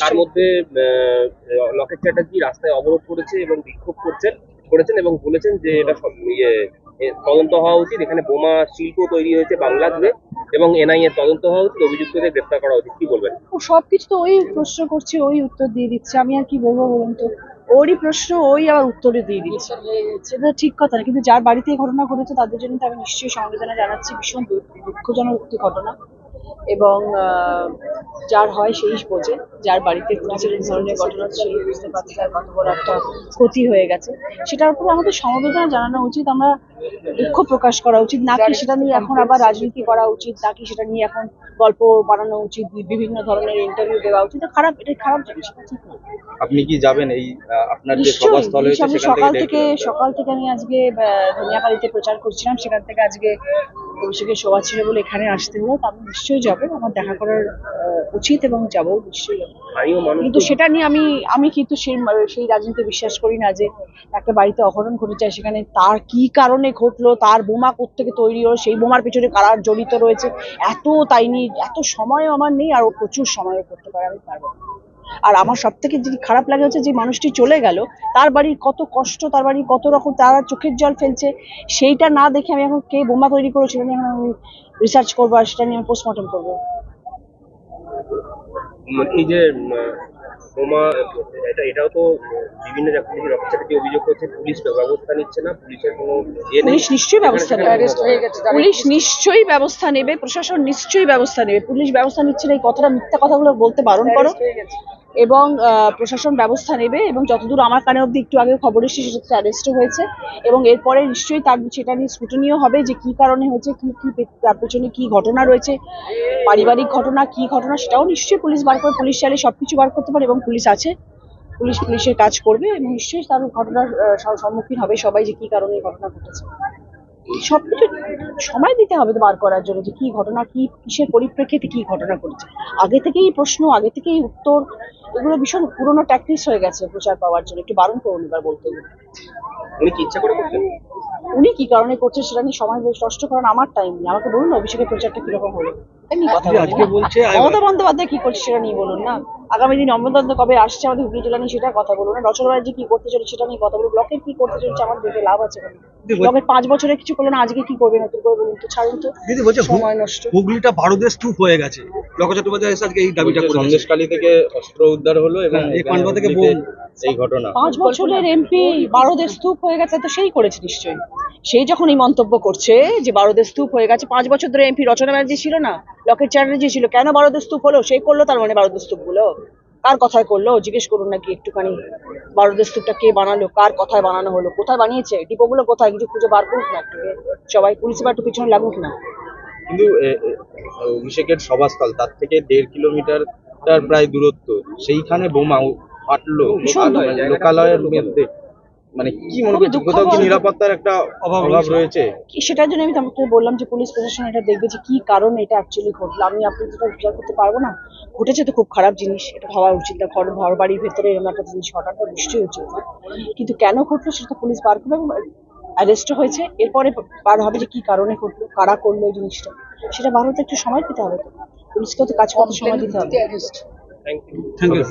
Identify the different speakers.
Speaker 1: তার মধ্যে লকেট চ্যাটার্জি রাস্তায় অবরোধ করেছে এবং বিক্ষোভ করছেন করেছেন এবং বলেছেন যে এটা সব ইয়ে তদন্ত হওয়া উচিত। এখানে বোমা শিল্প তৈরি হয়েছে বাংলা জুড়ে এবং এনআইএ তদন্ত হওয়া উচিত অভিযুক্তদের গ্রেপ্তার করা উচিত। কি বলবেন?
Speaker 2: সবকিছু তো ওই প্রশ্ন করছে ওই উত্তর দিয়ে দিচ্ছে। আমি আর কি বলব বলুন তো? ওরই প্রশ্ন ওই আবার উত্তরে দিয়ে দিচ্ছে। সেটা ঠিক কথা না কিন্তু যার বাড়িতে এই ঘটনা ঘটেছে তাদের জন্য তো আমি নিশ্চয়ই সমবেদনা জানাচ্ছি ভীষণ দুঃখজনক একটি ঘটনা। এবং যার হয় সেই বোঝে যার বাড়িতে ঘটেছে এই ধরনের ঘটনা সেই বুঝতে পারছে তার কত বড় একটা ক্ষতি হয়ে গেছে। সেটার উপরে আমাদের সমবেদনা জানানো উচিত আমরা দুঃখ প্রকাশ করা উচিত নাকি সেটা নিয়ে এখন আবার রাজনীতি করা উচিত নাকি সেটা নিয়ে এখন গল্প বানানো উচিত বিভিন্ন ধরনের ইন্টারভিউ দেওয়া উচিত খারাপ এটা খারাপ জিনিস ঠিক না।
Speaker 3: আপনি কি যাবেন এই আপনার যে সভাস্থল হয়েছে সেখান
Speaker 2: সকাল
Speaker 3: থেকে
Speaker 2: সকাল থেকে আমি আজকে আহ, ধনিয়াকালীতে প্রচার করছিলাম সেখান থেকে আজকে অভিষেকের সভা ছিল বলে এখানে আসতে হলো আমি নিশ্চয়ই যাব আমার দেখা করার উচিত এবং যাব নিশ্চয়ই কিন্তু সেটা নিয়ে আমি আমি কিন্তু সেই সেই রাজনীতি বিশ্বাস করি না যে একটা বাড়িতে অঘটন ঘটেছে সেখানে তার কি কারণে ঘটলো তার বোমা থেকে তৈরি হলো সেই বোমার পিছনে কারা জড়িত রয়েছে এত তাই নিয়ে এত সময় আমার নেই আর ও প্রচুর সময় করতে পারে আমি পারব না। আর আমার সব থেকে যেটি খারাপ লাগে হচ্ছে যে মানুষটি চলে গেল তার বাড়ির কত কষ্ট তার বাড়ির কত রকম তারা চোখের জল ফেলছে সেইটা না দেখে আমি এখন কে বোমা তৈরি করেছে সেটা নিয়ে আমি রিসার্চ করব আর সেটা নিয়ে আমি পোস্টমর্টম করব
Speaker 1: এই যে বোমা এটা এটাও তো বিভিন্ন জায়গা থেকে অভিযোগ করছে পুলিশ ব্যবস্থা নিচ্ছে না পুলিশের কোনো ইয়ে
Speaker 2: পুলিশ নিশ্চয়ই ব্যবস্থা নেবে। পুলিশ নিশ্চয়ই ব্যবস্থা নেবে প্রশাসন নিশ্চয়ই ব্যবস্থা নেবে। পুলিশ ব্যবস্থা নিচ্ছে না এই কথাটা মিথ্যা কথাগুলো বলতে বারণ করো। এবং প্রশাসন ব্যবস্থা নেবে এবং যতদূর আমার কানে অব্দি একটু আগে খবর এসেছে সেটাতে অ্যারেস্টও হয়েছে এবং এরপরে নিশ্চয়ই তার সেটা নিয়ে স্কুটনিও হবে যে কি কারণে হয়েছে, কি কি তার পেছনে কি ঘটনা রয়েছে, পারিবারিক ঘটনা, কি ঘটনা সেটাও নিশ্চয়ই পুলিশ বার করে, পুলিশ চাইলে সবকিছু বার করতে পারে এবং পুলিশ আছে। পুলিশ, পুলিশের কাজ করবে এবং নিশ্চয়ই তার ঘটনার সম্মুখীন হবে সবাই যে কি কারণে ঘটনা ঘটেছে। সবকিছু সময় দিতে হবে তো বার করার জন্য যে কি ঘটনা কি কিসের পরিপ্রেক্ষিতে কি ঘটনা ঘটেছে। আগে থেকেই প্রশ্ন আগে থেকেই উত্তর এগুলো ভীষণ পুরোনো ট্যাকটিস হয়ে গেছে প্রচার পাওয়ার জন্য। একটু বারণ করুন এবার বলতে এগুলো।
Speaker 1: উনি কি ইচ্ছা করে করছেন?
Speaker 2: উনি কি কারণে করছে সেটা নিয়ে সময় নষ্ট করার আমার টাইম নেই। আমাকে বলুন না অভিষেকের প্রচারটা কীরকম হলো। মমতা বন্দ্যোপাধ্যায় কি করছে সেটা নিয়ে বলুন না। আগামী দিন অমৃতন্দ্র কবে আসছে আমাদের হুগলি জেলা নিয়ে সেটা কথা বলুন রচনা কি করতে চলেছে সেটা নিয়ে কথা বলুন। ব্লকের কি করতে চলেছে আমার দেখে লাভ আছে। পাঁচ বছরে কিছু করল না আজকে কি করবে নতুন করে বলুন তো ছাড়ুন তো।
Speaker 4: দিদি বলছে
Speaker 2: সময় নষ্ট।
Speaker 4: হুগলিটা ভারতের স্তূপ হয়ে গেছে। চট্টোপাধ্যায় এসে আজকে এই দাবিটা
Speaker 3: বলছে
Speaker 4: করেছে।
Speaker 3: সন্দেশখালী থেকে অস্ত্র উদ্ধার হলো এবং
Speaker 4: হ্যাঁ, এই থেকে বোম।
Speaker 3: এই ঘটনা।
Speaker 2: পাঁচ বছরের এমপি বারোদের স্তূপ হয়ে গেছে তো সেই করেছে নিশ্চয়ই। সেই যখন এই মন্তব্য করছে যে বারোদের স্তূপ হয়ে গেছে পাঁচ বছর ধরে এমপি রচনা ব্যানার্জি ছিল না লকেট চ্যাটার্জি ছিল কেন বারোদের স্তূপ হলো? সেই করল তার মানে বারোদের স্তূপগুলো কার কথায় করল? জিজ্ঞেস করুন নাকি একটুখানি। বারোদের স্তূপটা কে বানালো? কার কথায় বানানো হলো? কোথায় বানিয়েছে? ডিপোগুলো কোথায়? কিছু খুঁজে বার করুক না সবাই পুলিশ বা একটু পিছনে লাগুক না।
Speaker 3: কিন্তু অভিষেকের সভাস্থল তার থেকে দেড় কিলোমিটার তার প্রায় দূরত্ব। সেইখানে বোমা ফাটলো। লোকালয়ের মধ্যে। মানে কি মনে কি নিরাপত্তার একটা
Speaker 4: অভাব
Speaker 3: অভাব রয়েছে।
Speaker 2: সেটার জন্য আমি তোমাকে বললাম যে পুলিশ প্রশাসন এটা দেখবে যে কি কারণে এটা অ্যাকচুয়ালি ঘটলো। আমি আপনি যেটা বিচার করতে পারব না। ঘটেছে তো খুব খারাপ জিনিস এটা ভাবা উচিত না। ঘর ঘর বাড়ির ভেতরে এরকম একটা জিনিস ঘটাটা নিশ্চয়ই উচিত। কিন্তু কেন ঘটলো সেটা তো পুলিশ বার করবে অ্যারেস্ট হয়েছে। এরপরে বার হবে যে কি কারণে ঘটলো কারা করল এই জিনিসটা। সেটা বার হতে একটু সময় দিতে হবে তো। পুলিশকে তো কাজ করতে সময় দিতে হবে।
Speaker 1: Thank you
Speaker 4: thank you